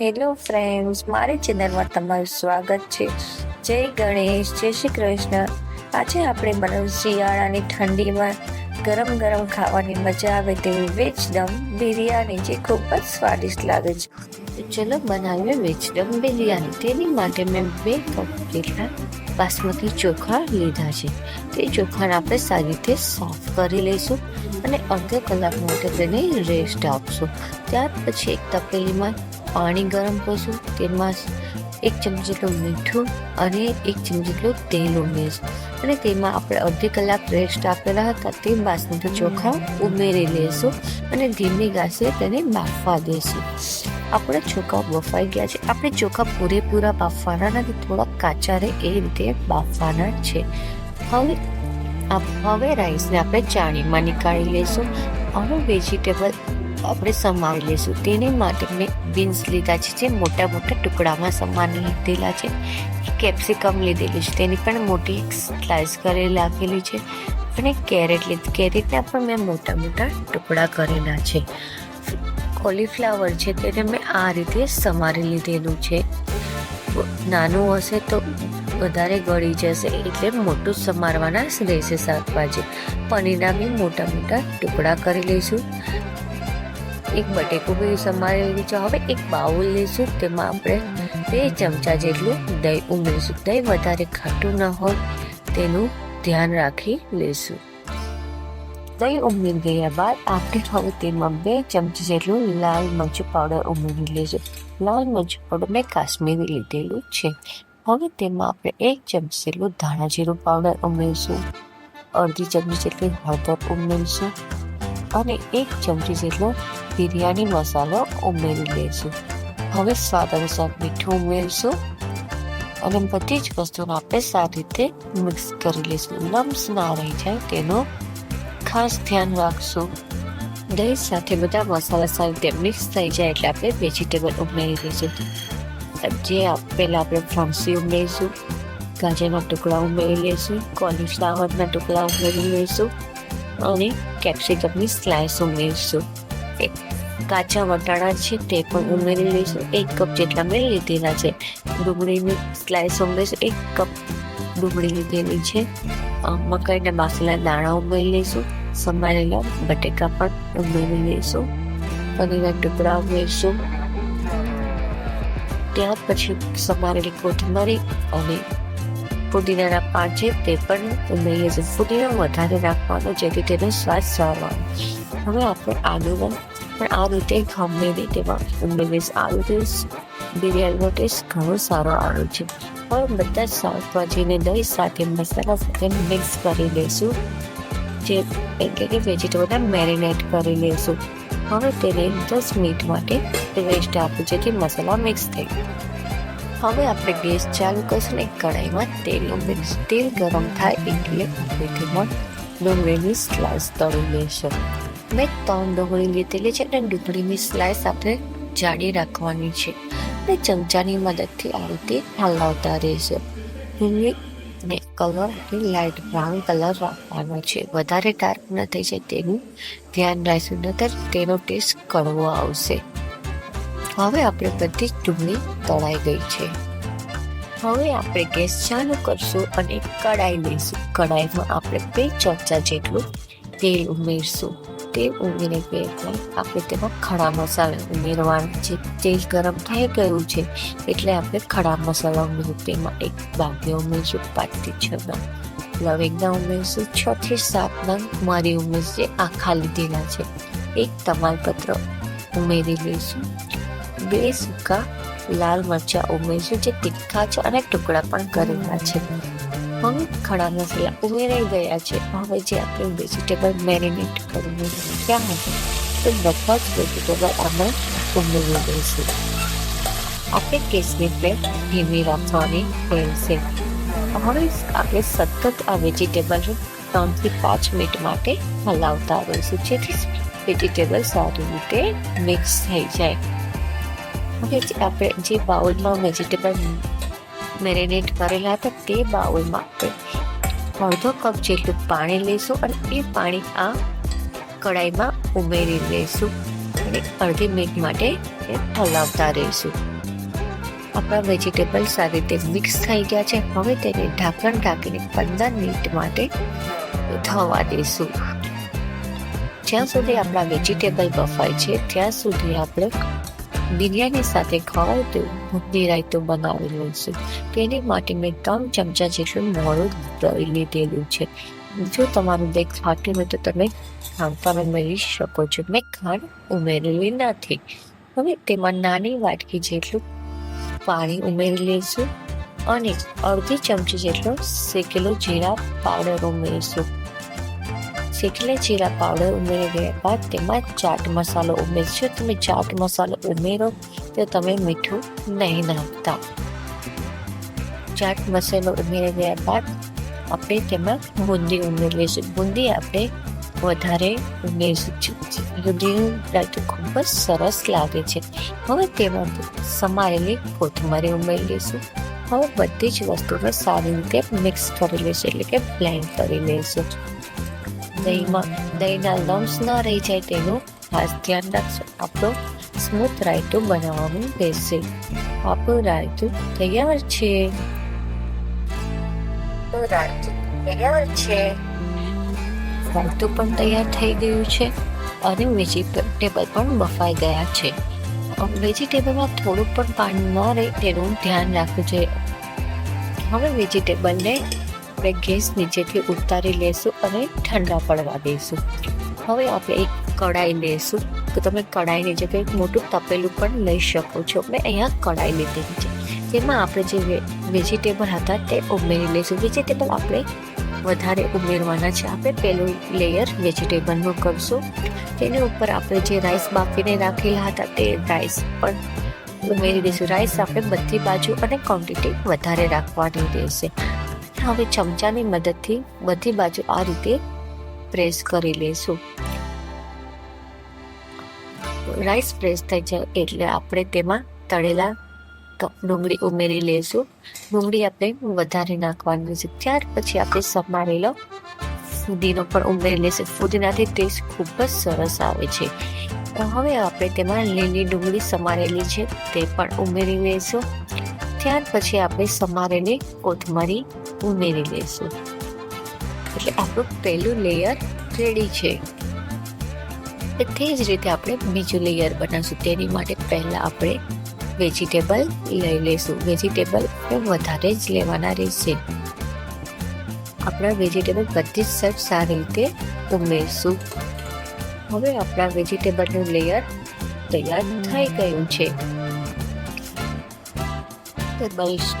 Hello friends મારી ચેનલમાં તમારું સ્વાગત છે. જય ગણેશ, જય શ્રી કૃષ્ણ. આજે આપણે બનાવ્યું શિયાળાની ઠંડીમાં ગરમ ગરમ ખાવાની મજા આવે તેવી વેજ દમ બિરયાની, જે ખૂબ જ સ્વાદિષ્ટ લાગે છે. ચલો બનાવીએ વેજ દમ બિરયાની. તેની માટે મેં બે કપ જેટલા બાસમતી ચોખા લીધા છે. તે ચોખાને આપણે સારી રીતે સાફ કરી લઈશું અને અડધો કલાક માટે તેને રેસ્ટ આપશું. ત્યાર પછી એક તપેલીમાં પાણી ગરમ કરશું, તેમાં એક ચમચી જેટલું મીઠું અને એક ચમચી જેટલું તેલ ઉમેરીશ અને તેમાં આપણે અડધી કલાક રેસ્ટ આપેલા હતા, તે બાસમતી ચોખા ઉમેરી લઈશું અને ધીમી ગાસે તેને બાફવા દેશું. આપણે ચોખા બફાઈ ગયા છે. આપણે ચોખા પૂરેપૂરા બાફવાના નથી થોડા કાચા રહે એ રીતે બાફવાના છે. હવે હવે રાઈસને આપણે ચાણીમાં નીકાળી લઈશું અને વેજીટેબલ આપણે સમારી લઈશું. તેને માટે મેં બીન્સ લીધા છે, જે મોટા મોટા ટુકડામાં સમારી લીધેલા છે. કેપ્સિકમ લીધેલી છે, તેની પણ મોટી સ્લાઇસ કરી રાખેલી છે. અને કેરેટ લીધી કેરેટના પણ મેં મોટા મોટા ટુકડા કરેલા છે. કોલીફ્લાવર છે, તેને મેં આ રીતે સમારી લીધેલું છે. નાનું હશે તો વધારે ગળી જશે, એટલે મોટું સમારવાના રહેશે શાકભાજી. પનીરના બી મોટા મોટા ટુકડા કરી લઈશું. એક બટેકું બી સમારી લીધું હવે એક બાઉલ લઈશું, તેમાં આપણે બે ચમચા જેટલું દહીં ઉમેરીશું. દહીં વધારે ખાટું ન હોય, તેનું ધ્યાન રાખી લઈશું. દહીં ઉમેરી ગયા બાદ આપણે હવે તેમાં બે ચમચી જેટલું લાલ મરચું પાવડર ઉમેરી લઈશું. લાલ મરચું પાવડર મેં કાશ્મીરી લીધેલું છે. હવે તેમાં આપણે એક ચમચી જેટલું ધાણા જીરું પાવડર ઉમેરીશું. અડધી ચમચી જેટલી હળદર ઉમેરીશું. અને એક ચમચી જેટલો બિરયાની મસાલો ઉમેરી લઈશું હવે સ્વાદ અનુસાર મીઠું ઉમેરીશું અને બધી જ વસ્તુને આપણે સારી રીતે મિક્સ કરી લઈશું લમ્સ ના રહી જાય તેનું ખાસ ધ્યાન રાખશું. દહીં સાથે બધા મસાલા સારી રીતે મિક્સ થઈ જાય એટલે આપણે વેજીટેબલ ઉમેરી દઈશું જે પહેલા આપણે ફણસી ઉમેરીશું, ગાજરના ટુકડા ઉમેરી લઈશું કોલીફ્લાવરના ટુકડા ઉમેરી લઈશું અને કેપ્સિકમની સ્લાઇસ ઉમેરીશું. કાચા વટાણા છે તે પણ ઉમેરી લઈશું. એક કપ જેટલા મેં લીધેલા છે. ડુંગળીની સ્લાઇસ ઉમેરીશું. એક કપ ડુંગળી લીધેલી છે. મકાઈના બાફેલા દાણા ઉમેરી લઈશું. સમારેલા બટેકા પણ ઉમેરી લઈશું. પનીરના ટુકડા ઉમેરીશું. ત્યાર પછી સમારેલી કોથમરી અને પુદીનાના પાન છે તે પણ ઉમેરીએ છીએ. પુદીનો વધારે નાખવાનો, જેથી તેનો સ્વાદ સારો હવે આપણે આદુનો પણ આ રીતે ગમે તેમાં ઉમેરીશ આદુ ટેસ્ટ, બિરયાનીનો ટેસ્ટ ઘણો સારો આવે છે. હવે બધા શાકભાજીને દહીં સાથે, મસાલા સાથે મિક્સ કરી લઈશું. જે એટલે કે વેજીટેબલને મેરિનેટ કરી લઈશું. હવે તેને દસ મિનિટ માટે રેસ્ટ આપું જેથી મસાલા મિક્સ થઈ હવે આપણે ગેસ ચાલુ કરીશું ને કઢાઈમાં તેલ ઉમેરીશ તેલ ગરમ થાય એટલે તેમાં ડુંગળીની સ્લાઇસ તળી લેશું. મેં ત્રણ ડુંગળી લીધેલી છે અને ડુંગળીની સ્લાઇસ આપણે જાડી રાખવાની છે. અને ચમચાની મદદથી આ રીતે હલાવતા રહેશે. ને કલર લાઇટ બ્રાઉન કલર રાખવાનો છે. વધારે ડાર્ક ન થઈ જાય તેનું ધ્યાન રાખશું નતર તેનો ટેસ્ટ કડવો આવશે. હવે આપણે બધી જ ડુંગળી તળાઈ ગઈ છે. હવે આપણે ગેસ ચાલુ કરશું અને કડાઈ લઈશું. કડાઈમાં આપણે બે ચમચા જેટલું તેલ ઉમેરશું. તેલ ઉમેરી ગયા આપણે તેમાં ખડા મસાલા ઉમેરવાના છે. તેલ ગરમ થઈ ગયું છે એટલે આપણે ખડા મસાલા ઉમેરું તેમાં એક બાકી ઉમેરશું પાંચથી છ નંગ લવિંગના ઉમેરશું, છ થી સાત નંગ મારી ઉમેર છે આખા લીધેલા છે. એક તમાલપત્ર ઉમેરી લઈશું. બે સૂકા, લાલ મરચા ઉમેરશું જે તીખા છે અને ટુકડા પણ કરેલા છે. હવે ખડા મસાલા ઉમેરાઈ ગયા છે. હવે જે આપણે વેજીટેબલ મેરિનેટ કરીને રાખ્યા હતા તો બધા જ વેજીટેબલ આમાં ઉમેરી દઈશું. આપણે કેસની પ્લેટ ધીમી રાખવાની રહેશે. હવે આપણે સતત આ વેજીટેબલ ત્રણથી પાંચ મિનિટ માટે હલાવતા રહીશું જેથી વેજીટેબલ સારી રીતે મિક્સ થઈ જાય. હવે જે આપણે જે બાઉલમાં વેજીટેબલ મેરિનેટ કરેલા હતા, તે બાઉલમાં આપણે અડધો કપ જેટલું પાણી લઈશું અને એ પાણી આ કડાઈમાં ઉમેરી લઈશું અને અડધી મિનિટ માટે હલાવતા રહીશું. આપણા વેજીટેબલ સારી રીતે મિક્સ થઈ ગયા છે. હવે તેને ઢાંકણ ઢાંકીને પંદર મિનિટ માટે થવા દઈશું. જ્યાં સુધી આપણા વેજીટેબલ બફાય છે, ત્યાં સુધી આપણે બિરયાની સાથે ખવાય તેવું ભૂંગળી રાયતું બનાવી લઈશું તેની માટે મેં ત્રણ ચમચા જેટલું મોડું દહીં લીધેલું છે. જો તમારું દેખ ફાટ્યું હોય તો તમે ખાંડ મેળવી શકો છો. મેં ખાંડ ઉમેરેલી નથી. હવે તેમાં નાની વાટકી જેટલું પાણી ઉમેરી લઈશું અને અડધી ચમચી જેટલો શેકેલો જીરા પાવડર ઉમેરીશું. શેકેલા જીરા પાવડર ઉમેરી ગયા બાદ તેમાં ચાટ મસાલો ઉમેરશો તમે ચાટ મસાલો ઉમેરો તો તમે મીઠું નહીં નાખતા ચાટ મસાલો ઉમેરી ગયા બાદ આપણે તેમાં બુંદી ઉમેરી લઈશું બુંદી આપણે વધારે ઉમેરીશું બુંદીનું ખૂબ જ સરસ લાગે છે હવે તેમાં સમારેલી કોથમરી ઉમેરી લઈશું હવે બધી જ વસ્તુને સારી રીતે મિક્સ કરી લઈશું એટલે કે બ્લેન્ડ કરી લઈશું દહીંમાં દહીંના લમ્સ ન રહી જાય તેનું ખાસ ધ્યાન રાખશો આપણો સ્મૂથ રાયતું બનાવવાનું રહેશે આપણું રાયતું તૈયાર છે રાયતું તૈયાર છે રાયતું પણ તૈયાર થઈ ગયું છે અને વેજીટેબલ પણ બફાઈ ગયા છે વેજીટેબલમાં થોડું પણ પાણી ન રહે તેનું ધ્યાન રાખવું જોઈએ હવે વેજીટેબલને આપણે ગેસ નીચેથી ઉતારી લેશું અને ઠંડા પડવા દઈશું. હવે આપણે એક કડાઈ લેશું. તો તમે કડાઈની જગ્યાએ એક મોટું તપેલું પણ લઈ શકો છો. મેં અહીંયા કડાઈ લીધેલી છે. તેમાં આપણે જે વેજીટેબલ હતા તે ઉમેરી લઈશું. વેજીટેબલ આપણે વધારે ઉમેરવાના છે. આપણે પહેલું લેયર વેજીટેબલનું કરશું. તેની ઉપર આપણે જે રાઈસ બાફીને રાખેલા હતા તે રાઈસ પણ ઉમેરી દઈશું. રાઈસ આપણે બધી બાજુ અને ક્વોન્ટિટી વધારે રાખવાની રહેશે. હવે ચમચાની મદદથી બધી બાજુ આ રીતે પ્રેસ કરી લઈશું રાઈસ પ્રેસ થઈ જાય એટલે આપણે તેમાં તળેલા ડુંગળી ઉમેરી લઈશું ડુંગળી આપણે વધારે નાખવાની છે. ત્યાર પછી આપણે સમારેલો ફુદીનો પણ ઉમેરી લઈશું ફુદીનાથી ટેસ્ટ ખૂબ જ સરસ આવે છે. હવે આપણે તેમાં લીલી ડુંગળી સમારેલી છે તે પણ ઉમેરી લઈશું ત્યાર પછી આપણે સમારેલી કોથમરી ઉમેરી લઈશું એટલે આપણું પહેલું લેયર રેડી છે. તે જ રીતે આપણે બીજું લેયર બનાવશું. તેની માટે પહેલાં આપણે વેજીટેબલ લઈ લઈશું. વેજીટેબલ વધારે જ લેવાના રહેશે. આપણા વેજીટેબલ બધી જ સર્ચ સારી રીતે ઉમેરશું. હવે આપણા વેજીટેબલનું લેયર તૈયાર થઈ ગયું છે.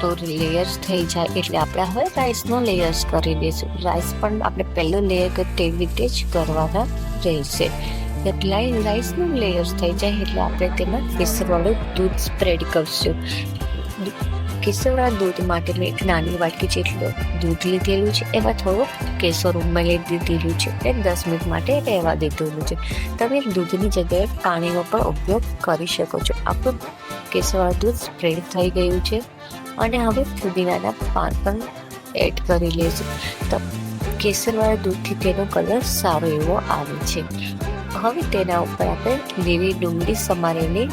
તો લેયર્સ થઈ જાય એટલે આપણે હવે રાઈસનો લેયર્સ કરી દઈશું. રાઈસ પણ આપણે પહેલો લેયર કે તેવી રીતે જ કરવાના રહેશે. એટલે રાઈસનું લેયર્સ થઈ જાય એટલે આપણે તેમાં કેસરવાળું દૂધ સ્પ્રેડ કરશું. કેસરવાળા દૂધ માટે મેં એક નાની વાટકી જેટલું દૂધ લીધેલું છે, એમાં થોડું કેસર ઉમેરી દીધેલું છે એ દસ મિનિટ માટે રહેવા દીધેલું છે. તમે દૂધની જગ્યાએ પાણીનો પણ ઉપયોગ કરી શકો છો. આપણું કેસરવાળા દૂધ સ્પ્રેડ થઈ ગયું છે. અને હવે ફુદીનાના પાન પણ એડ કરી લઈશું. તો કેસરવાળા દૂધથી તેનો કલર સારો એવો આવે છે. હવે તેના ઉપર આપણે લીલી ડુંગળી સમારીને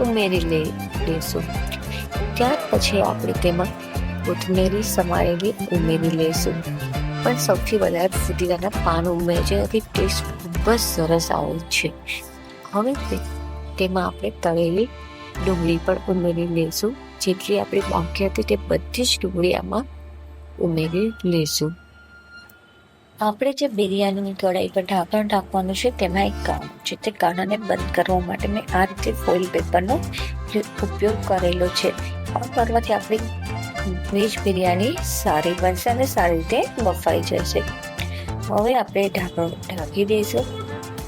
ઉમેરી લઈ લઈશું ત્યાર પછી આપણે તેમાં કોથમીરી સમારેલી ઉમેરી લઈશું. પણ સૌથી વધારે ફુદીનાના પાન ઉમેરે છે. જેનાથી ટેસ્ટ ખૂબ જ સરસ આવે છે. હવે તેમાં આપણે તળેલી ડુંગળી પણ ઉમેરી લઈશું જેટલી આપણી બાકી હતી તે બધી જ ડુંગળી આમાં ઉમેરી લઈશું આપણે જે બિરયાનીની કઢાઈ પર ઢાંકણ ઢાંકવાનું છે, તેમાં એક કાણ છે. તે કાણાને બંધ કરવા માટે મેં આ રીતે ફોઇલ પેપરનો ઉપયોગ કરેલો છે. આ કરવાથી આપણી વેજ બિરયાની સારી બનશે અને સારી રીતે બફાઈ જશે. હવે આપણે ઢાંકણ ઢાંકી દઈશું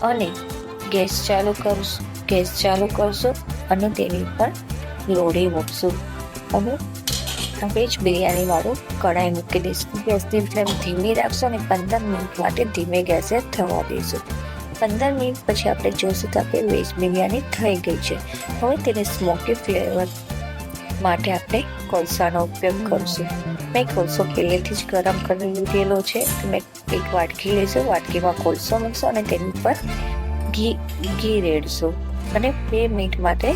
અને ગેસ ચાલુ કરશું. ગેસ ચાલુ કરશું. અને તેની પર લોડી મૂકશું. અને વેજ બિરયાની વાળું કઢાઈ મૂકી દઈશું. ગેસની ફ્લેમ ધીમી રાખશું અને પંદર મિનિટ માટે ધીમે ગેસે થવા દઈશું. પંદર મિનિટ પછી આપણે જોઈશું તો આપણી વેજ બિરયાની થઈ ગઈ છે. હવે તેને સ્મોકી ફ્લેવર માટે આપણે કોલસાનો ઉપયોગ કરીશું. મેં કોલસો પહેલેથી જ ગરમ કરી લીધેલો છે. મેં એક વાટકી લઈશું વાટકીમાં કોલસો મૂકશું અને તેની ઉપર ઘી ઘી રેડશું. અને બે મિનિટ માટે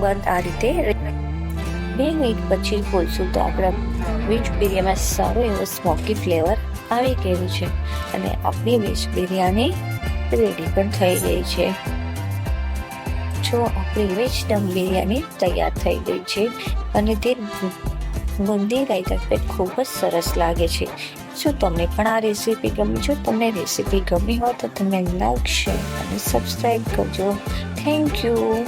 બંધ આ રીતે બે મિનિટ પછી ખોલશું તો આપણા વેજ બિરિયાનીમાં સારો એવો સ્મોકી ફ્લેવર આવી ગયું છે અને આપણી વેજ બિરયાની રેડી પણ થઈ ગઈ છે. જો આપણી વેજ દમ બિરયાની તૈયાર થઈ ગઈ છે અને તે બુંદી રાયતા ખૂબ જ સરસ લાગે છે. જો તમને પણ આ રેસીપી ગમી જો તમને રેસીપી ગમી હોય તો તમે લાઈક શેર અને સબસ્ક્રાઈબ કરજો. Thank you